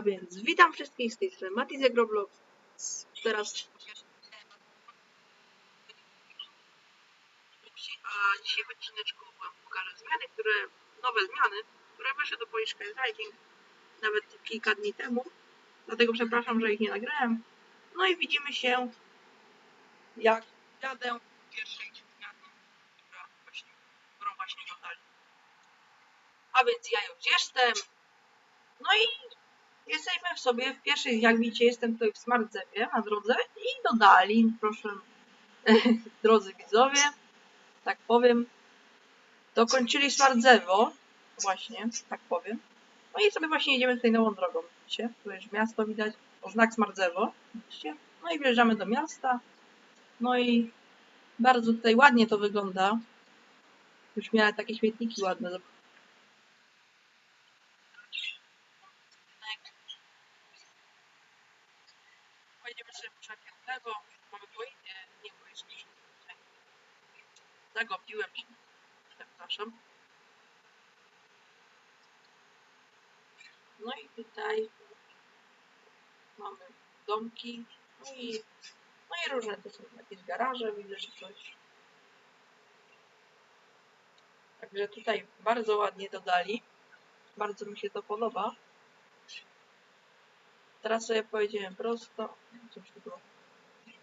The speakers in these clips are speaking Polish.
A więc witam wszystkich z tej strony Matizek Roblox. Teraz a dzisiaj w odcineczku wam pokażę zmiany, które, nowe zmiany, które wyszły do Polish Writing nawet kilka dni temu. Dlatego przepraszam, że ich nie nagrałem. No i widzimy się, jak jadę pierwszej zmiany, która właśnie, którą właśnie dodali. A więc ja już jestem. No i jesteśmy w sobie w pierwszej, jak widzicie, jestem tutaj w Smart Zepie na drodze i dodali, proszę, drodzy widzowie, tak powiem, dokończyli Smart Zewo, właśnie, tak powiem. No i sobie właśnie jedziemy tutaj nową drogą, widzicie? Tu już miasto widać, znak Smart Zewo, widzicie? No i wjeżdżamy do miasta. No i bardzo tutaj ładnie to wygląda. Już miałem takie śmietniki ładne. Mamy boinie, nie boisko. Zagopiłem się. Przepraszam. No i tutaj mamy domki. No i, no i różne to są jakieś garaże, widzę, że coś. Także tutaj bardzo ładnie dodali. Bardzo mi się to podoba. Teraz sobie pojedziemy prosto. Cóż tu było?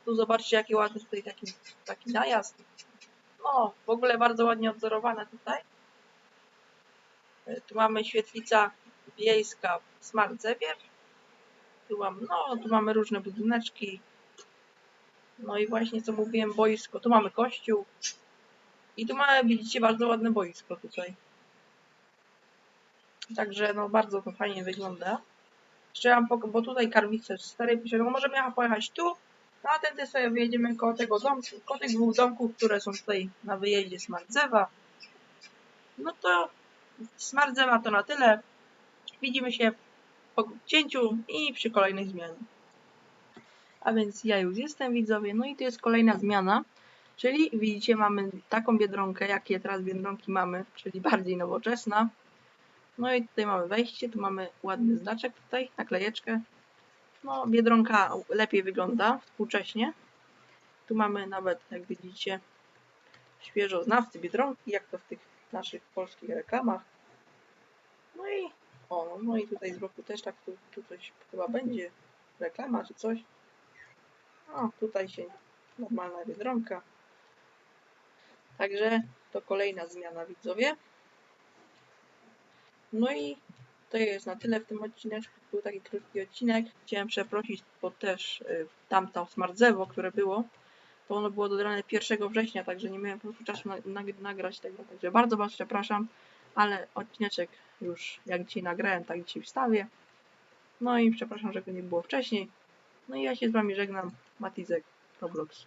Tu zobaczcie, jaki ładny tutaj taki, taki najazd. No, w ogóle bardzo ładnie odzorowane tutaj. E, Tu mamy świetlica wiejska Smart Zewie. Tu mam, no, tu mamy różne budyneczki. No i właśnie co mówiłem, boisko. Tu mamy kościół. I tu mamy, widzicie, bardzo ładne boisko tutaj. Także no bardzo to fajnie wygląda. Jeszcze mam, bo tutaj karmice z starej pisze, no możemy jechać- pojechać tu, no a tędy sobie wyjedziemy koło tego domku, koło tych dwóch domków, które są tutaj na wyjeździe z. No to z to na tyle. Widzimy się po cięciu i przy kolejnej zmianie. A więc ja już jestem widzowie, no i tu jest kolejna zmiana. Czyli widzicie, mamy taką biedronkę, jakie teraz biedronki mamy, czyli bardziej nowoczesna. No i tutaj mamy wejście, tu mamy ładny znaczek tutaj, naklejeczkę. No, biedronka lepiej wygląda współcześnie. Tu mamy nawet, jak widzicie, świeżo znawcy biedronki, jak to w tych naszych polskich reklamach. No i o, no i tutaj z boku też tak tu, tu coś chyba będzie reklama czy coś. O, tutaj się normalna biedronka. Także to kolejna zmiana widzowie. No i to jest na tyle w tym odcineczku. Był taki krótki odcinek. Chciałem przeprosić, bo też y, tamto Smartzewo, które było, to ono było dodane 1 września, także nie miałem po prostu czasu na, na, nagrać tego. Także bardzo Was przepraszam, ale odcineczek już jak dzisiaj nagrałem, tak dzisiaj wstawię. No i przepraszam, że go nie było wcześniej. No i ja się z Wami żegnam. Matizek, Roblox.